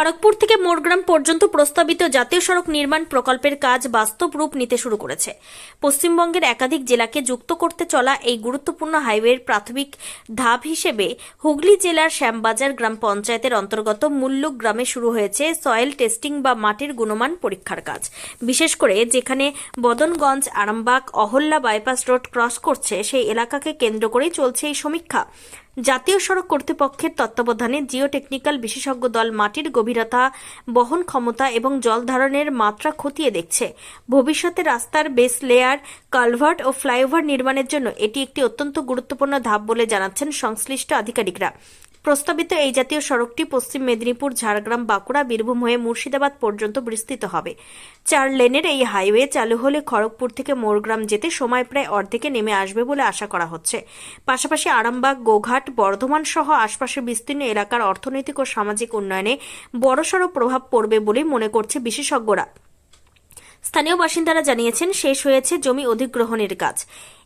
খড়গপুর থেকে মোরগ্রাম পর্যন্ত প্রস্তাবিত জাতীয় সড়ক নির্মাণ প্রকল্পের কাজ বাস্তব রূপ নিতে শুরু করেছে। পশ্চিমবঙ্গের একাধিক জেলাকে যুক্ত করতে চলা এই গুরুত্বপূর্ণ হাইওয়ের প্রাথমিক ধাপ হিসেবে হুগলি জেলার শ্যামবাজার গ্রাম পঞ্চায়েতের অন্তর্গত মুল্লুক গ্রামে শুরু হয়েছে সয়েল টেস্টিং বা মাটির গুণমান পরীক্ষার কাজ। বিশেষ করে যেখানে Badanganj, Arambagh, Ahalya bypass road cross করছে, সেই এলাকাকে কেন্দ্র করেই চলছে এই সমীক্ষা। জাতীয় সড়ক কর্তৃপক্ষের তত্ত্বাবধানে জিওটেকনিক্যাল বিশেষজ্ঞ দল মাটির গভীরতা, বহন ক্ষমতা এবং জলধারণের মাত্রা খতিয়ে দেখছে। ভবিষ্যতে রাস্তার বেস লেয়ার, কালভার্ট ও ফ্লাইওভার নির্মাণের জন্য এটি একটি অত্যন্ত গুরুত্বপূর্ণ ধাপ বলে জানাচ্ছেন সংশ্লিষ্ট আধিকারিকরা। প্রস্তাবিত এই জাতীয় সড়কটি পশ্চিম মেদিনীপুর, ঝাড়গ্রাম, বাঁকুড়া, বীরভূম হয়ে মুর্শিদাবাদ পর্যন্ত বিস্তৃত হবে। চার লেনের এই হাইওয়ে চালু হলে খড়গপুর থেকে মোরগ্রাম যেতে সময় প্রায় অর্ধেকে নেমে আসবে বলে আশা করা হচ্ছে। পাশাপাশি আরামবাগ, গোঘাট, বর্ধমান সহ আশপাশের বিস্তীর্ণ এলাকার অর্থনৈতিক ও সামাজিক উন্নয়নে বড়সড় প্রভাব পড়বে বলে মনে করছে বিশেষজ্ঞরা। স্থানীয় বাসিন্দারা জানিয়েছেন, শেষ হয়েছে জমি অধিগ্রহণের কাজ।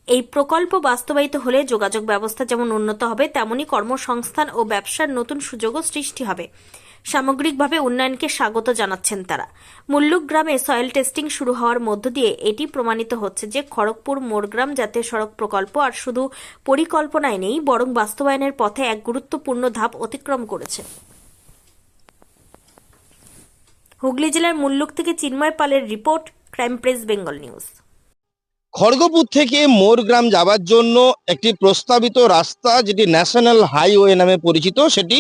এই প্রকল্প বাস্তবায়িত হলে যোগাযোগ ব্যবস্থা যেমন উন্নত হবে তেমনি কর্মসংস্থান ও ব্যবসার নতুন সুযোগও সৃষ্টি হবে। সামগ্রিকভাবে উন্নয়নকে স্বাগত জানাচ্ছেন তারা। মুল্লুক গ্রামে সয়েল টেস্টিং শুরু হওয়ার মধ্য দিয়ে এটি প্রমাণিত হচ্ছে যে খড়গপুর মোরগ্রাম জাতীয় সড়ক প্রকল্প আর শুধু পরিকল্পনায় নেই, বরং বাস্তবায়নের পথে এক গুরুত্বপূর্ণ ধাপ অতিক্রম করেছে। হুগলি জেলার মুল্লুক থেকে চিন্ময় পালের report, crime press, Bengal news. Kharagpur থেকে মোরগ্রাম যাবার জন্য একটি প্রস্তাবিত রাস্তা, যেটি ন্যাশনাল হাইওয়ে নামে পরিচিত, সেটি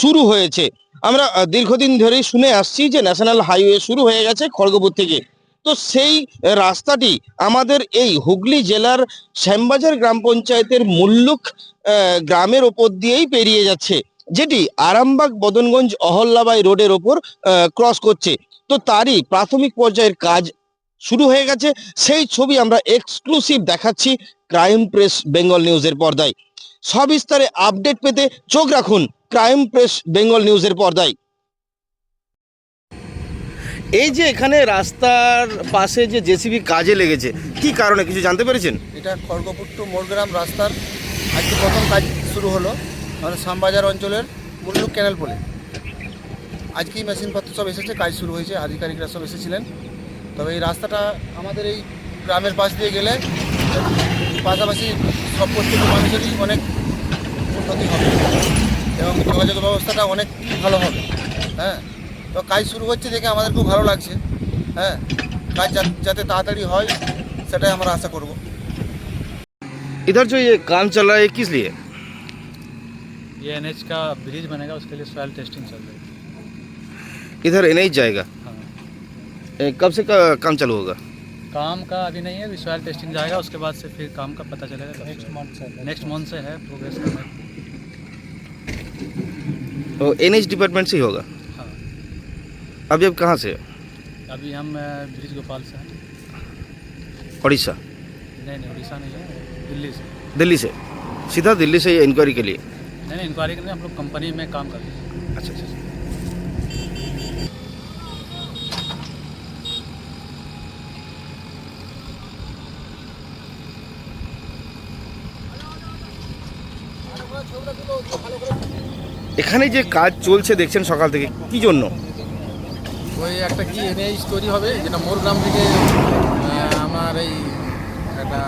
শুরু হয়েছে। আমরা দীর্ঘদিন ধরেই শুনে আসছি যে ন্যাশনাল হাইওয়ে শুরু হয়ে গেছে খড়গপুর থেকে। তো সেই রাস্তাটি আমাদের এই হুগলি জেলার শ্যামবাজার গ্রাম পঞ্চায়েতের মুল্লুক গ্রামের ওপর দিয়েই পেরিয়ে যাচ্ছে, যেটি আরামবাগ বদনগঞ্জ অহল্যাবাই রোডের ওপর ক্রস করছে। তো তারই প্রাথমিক পর্যায়ের কাজ শুরু হয়ে গেছে। সেই ছবি আমরা এক্সক্লুসিভ দেখাচ্ছি ক্রাইম প্রেস বেঙ্গল নিউজের পর্দায়। সবিস্তারে আপডেট পেতে চোখ রাখুন ক্রাইম প্রেস বেঙ্গল নিউজের পর্দায়। এই যে এখানে রাস্তার পাশে যে জেসিবি কাজে লেগেছে, কি কারণে কিছু জানতে পেরেছেন? এটা খড়গপুর টু মোরগ্রাম রাস্তার আজকে প্রথম কাজ শুরু হলো আমাদের শ্যামবাজার অঞ্চলের মুল্লুক ক্যানেল পোলে আজকেই মেশিনপত্র সব এসেছে, কাজ শুরু হয়েছে, আধিকারিকরা সব এসেছিলেন। তবে এই রাস্তাটা আমাদের এই গ্রামের পাশ দিয়ে গেলে পাশাপাশি সব প্রত্যেকটি মানুষেরই অনেক উন্নতি হবে এবং যোগাযোগ ব্যবস্থাটা অনেক ভালো হবে হ্যাঁ তো কাজ শুরু হচ্ছে দেখে আমাদের খুব ভালো লাগছে হ্যাঁ কাজ যা- যাতে তাড়াতাড়ি হয় সেটাই আমরা আশা করব इधर जो ये काम चल रहा है किस लिए ये एन का ब्रिज बनेगा उसके लिए सॉयल टेस्टिंग चल रही है इधर एनएच जाएगा हाँ ए, कब से का, काम चालू होगा? काम का अभी नहीं है अभी सॉयल टेस्टिंग जाएगा उसके बाद से फिर काम का पता चलेगा नेक्स्ट मंथ से नेक्स्ट मंथ से है प्रोग्रेस करना तो एनएच डिपार्टमेंट से ही होगा? हाँ। अभी अब कहाँ से अभी हम ब्रिज गोपाल से हैं। उड़ीसा नहीं नहीं उड़ीसा नहीं है दिल्ली से। दिल्ली से? सीधा दिल्ली से इंक्वायरी के लिए? नहीं नहीं इंक्वायरी के लिए हम लोग कंपनी में काम करते हैं। अच्छा अच्छा। এখানে যে কাজ চলছে দেখছেন সকাল থেকে কি জন্য? ওই একটা কি এনএইচ তৈরি হবে যেটা মোরগ্রাম থেকে আমার এই একটা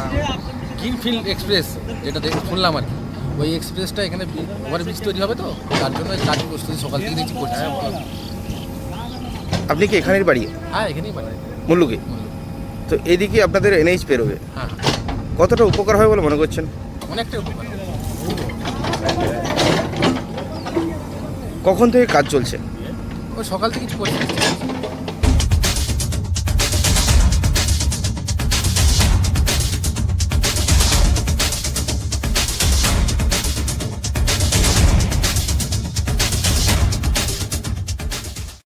গ্রিনফিল্ড এক্সপ্রেস যেটা দেখে শুনলাম আর কি। ওই এক্সপ্রেসটা এখানে ওভারব্রিজ তৈরি হবে তো তার জন্য কাজ প্রস্তুতি সকাল থেকে দেখছি করছে। আপনি কি এখানের বাড়ি? হ্যাঁ এখানেই পারে মুল্লুকে? তো এদিকে আপনাদের এনএইচ পেরোবে হ্যাঁ। কতটা উপকার হয় বলে মনে করছেন? অনেকটাই উপকার হবে। কখন থেকে কাজ চলছে? ও সকাল থেকে কিছু করছে